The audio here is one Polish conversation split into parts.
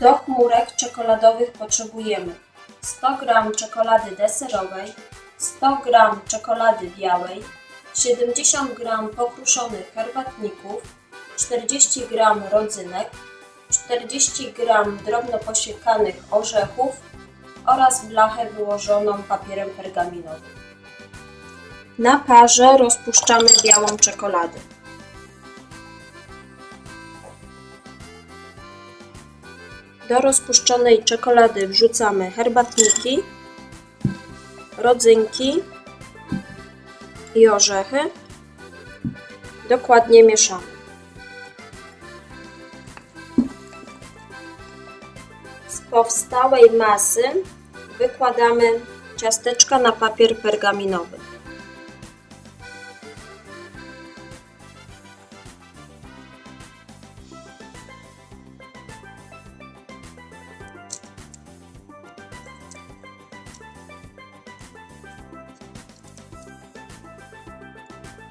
Do chmurek czekoladowych potrzebujemy 100 g czekolady deserowej, 100 g czekolady białej, 70 g pokruszonych herbatników, 40 g rodzynek, 40 g drobno posiekanych orzechów oraz blachę wyłożoną papierem pergaminowym. Na parze rozpuszczamy białą czekoladę. Do rozpuszczonej czekolady wrzucamy herbatniki, rodzynki i orzechy. Dokładnie mieszamy. Z powstałej masy wykładamy ciasteczka na papier pergaminowy.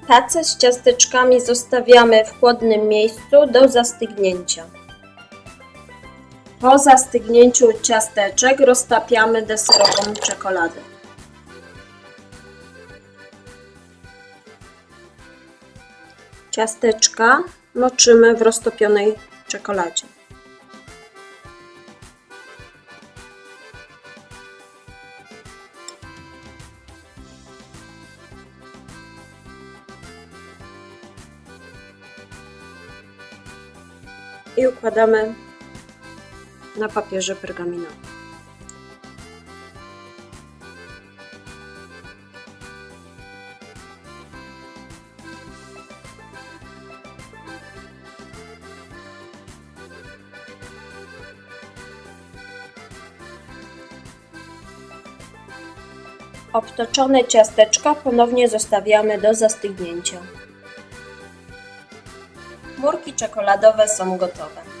Tacę z ciasteczkami zostawiamy w chłodnym miejscu do zastygnięcia. Po zastygnięciu ciasteczek roztapiamy deserową czekoladę. Ciasteczka moczymy w roztopionej czekoladzie. I układamy na papierze pergaminowym. Obtoczone ciasteczka ponownie zostawiamy do zastygnięcia. Murki czekoladowe są gotowe.